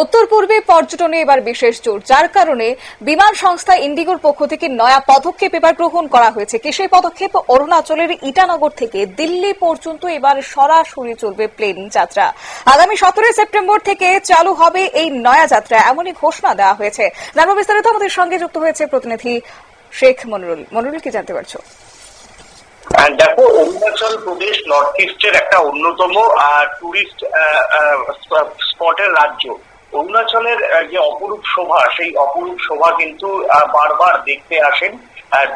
উত্তর পূর্বে পর্যটনে এবার বিশেষ জোর, যার কারণে বিমান সংস্থা ইন্ডিগোর পক্ষ থেকে নয়া পদক্ষেপ এবার গ্রহণ করা হয়েছে। কি সেই পদক্ষেপ? অরুণাচলের ইটানগর থেকে দিল্লি পর্যন্ত এবার সরাসরি চলবে প্লেন যাত্রা। আগামী সতেরোই সেপ্টেম্বর থেকে চালু হবে এই নয়া যাত্রা। এমনই ঘোষণা দেওয়া হয়েছে। জানব বিস্তারিত, আমাদের সঙ্গে যুক্ত হয়েছে প্রতিনিধি শেখ মনিরুল। মনিরুল, কি জানতে পারছ? দেখো, অরুণাচল প্রদেশ নর্থ ইস্টের একটা অন্যতম টুরিস্ট স্পটের রাজ্য। অরুণাচলের যে অপরূপ শোভা, সেই অপরূপ শোভা কিন্তু বারবার দেখতে আসেন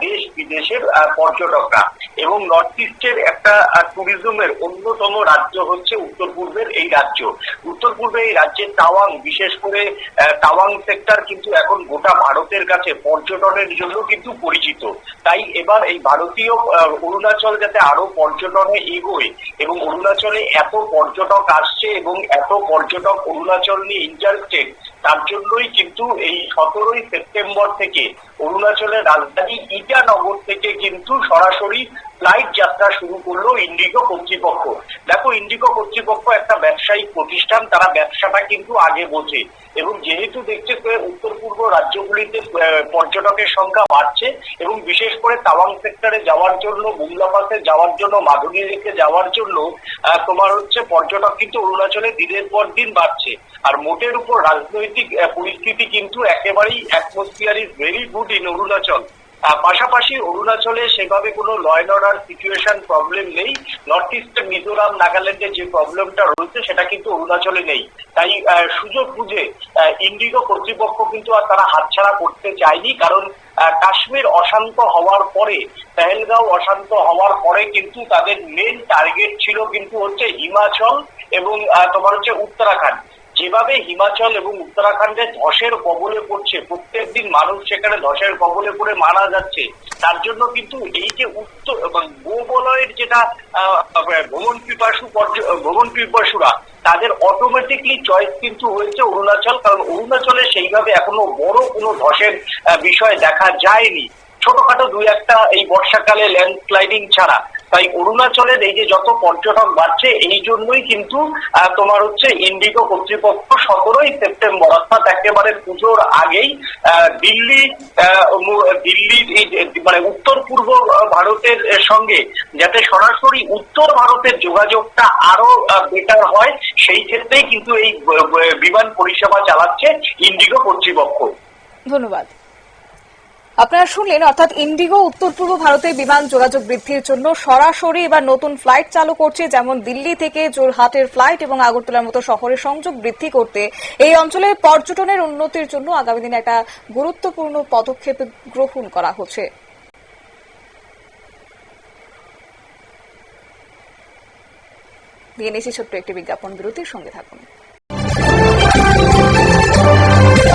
দেশ বিদেশের পর্যটকরা। এবং নর্থ ইস্টের একটা ট্যুরিজমের অন্যতম রাজ্য হচ্ছে উত্তর পূর্বের এই রাজ্য। উত্তর পূর্বে এই রাজ্যের তাওয়াং বিশেষ করে তাওয়াং সেক্টর কিন্তু এখন গোটা ভারতের কাছে পর্যটনের জন্য কিন্তু পরিচিত। তাই এবার এই ভারতীয় অরুণাচল যাতে আরও পর্যটনে এগোয় এবং অরুণাচলে এত পর্যটক আসছে এবং এত পর্যটক অরুণাচল নিয়ে ইন্টারেস্টেড তার জন্যই কিন্তু এই সতেরোই সেপ্টেম্বর থেকে অরুণাচলের রাজধানী ইটানগর থেকে কিন্তু সরাসরি ফ্লাইট যাত্রা শুরু করল ইন্ডিগো কর্তৃপক্ষ। দেখো ইন্ডিগো কর্তৃপক্ষ একটা ব্যবসায়িক প্রতিষ্ঠান, তারা ব্যবসাটা কিন্তু আগে বোঝে। এবং যেহেতু দেখছে উত্তর পূর্ব রাজ্যগুলিতে পর্যটকের সংখ্যা বাড়ছে এবং বিশেষ করে তাওয়াং সেক্টরে যাওয়ার জন্য বুমলা পাসে যাওয়ার জন্য, মাধুরী লেকে যাওয়ার জন্য তোমার হচ্ছে পর্যটক কিন্তু অরুণাচলে দিনের পর দিন বাড়ছে। আর মোটের উপর রাজনৈতিক পরিস্থিতি কিন্তু একেবারেই atmosphere is very good in Arunachal. পাশাপাশি অরুণাচলে সেভাবে কোনো law and order situation problem নেই। নর্থ ইস্টে মিজোরাম, নাগাল্যান্ডে যে প্রবলেমটা রয়েছে, সেটা কিন্তু অরুণাচলে নেই। তাই সুযোগ বুঝে ইন্ডিগো কর্তৃপক্ষ কিন্তু আর তারা হাতছাড়া করতে চায়নি। কারণ কাশ্মীর অশান্ত হওয়ার পরে, পেহেলগাঁও অশান্ত হওয়ার পরে কিন্তু তাদের মেন টার্গেট ছিল কিন্তু হচ্ছে হিমাচল এবং তোমার হচ্ছে উত্তরাখণ্ড। যেভাবে হিমাচল এবং উত্তরাখণ্ডে ধসের কবলে পড়ছে, প্রত্যেক দিন মানুষ সেখানে ধসের কবলে পড়ে মারা যাচ্ছে, তার জন্য কিন্তু এই যে উত্তর গোবলয়ের যেটা ভ্রমণ পিপাসু ভ্রমণ পিপাসুরা, তাদের অটোমেটিকলি চয়েস কিন্তু হয়েছে অরুণাচল, কারণ অরুণাচলে সেইভাবে এখনও বড় কোনো ধসের বিষয় দেখা যায়নি। ছোটখাটো দুই একটা এই বর্ষাকালে ল্যান্ডস্লাইডিং ছাড়া। তাই অরুণাচলের এই যে যত পর্যটন বাড়ছে, এই জন্যই কিন্তু তোমার হচ্ছে ইন্ডিগো কর্তৃপক্ষ সতেরোই সেপ্টেম্বর, অর্থাৎ একেবারে পুজোর আগেই দিল্লি দিল্লির এই মানে উত্তর পূর্ব ভারতের সঙ্গে যাতে সরাসরি উত্তর ভারতের যোগাযোগটা আরও বেটার হয়, সেই ক্ষেত্রেই কিন্তু এই বিমান পরিষেবা চালাচ্ছে ইন্ডিগো কর্তৃপক্ষ। ধন্যবাদ। আপনারা শুনলেন, অর্থাৎ ইন্ডিগো উত্তর পূর্ব ভারতে বিমান যোগাযোগ বৃদ্ধির জন্য সরাসরি এবার নতুন ফ্লাইট চালু করছে, যেমন দিল্লি থেকে জোরহাটের ফ্লাইট এবং আগরতলার মতো শহরের সংযোগ বৃদ্ধি করতে। এই অঞ্চলে পর্যটনের উন্নতির জন্য আগামী দিনে একটা গুরুত্বপূর্ণ পদক্ষেপ গ্রহণ করা হচ্ছে। ছোট্ট একটি বিজ্ঞাপন বিরতির সঙ্গে থাকুন।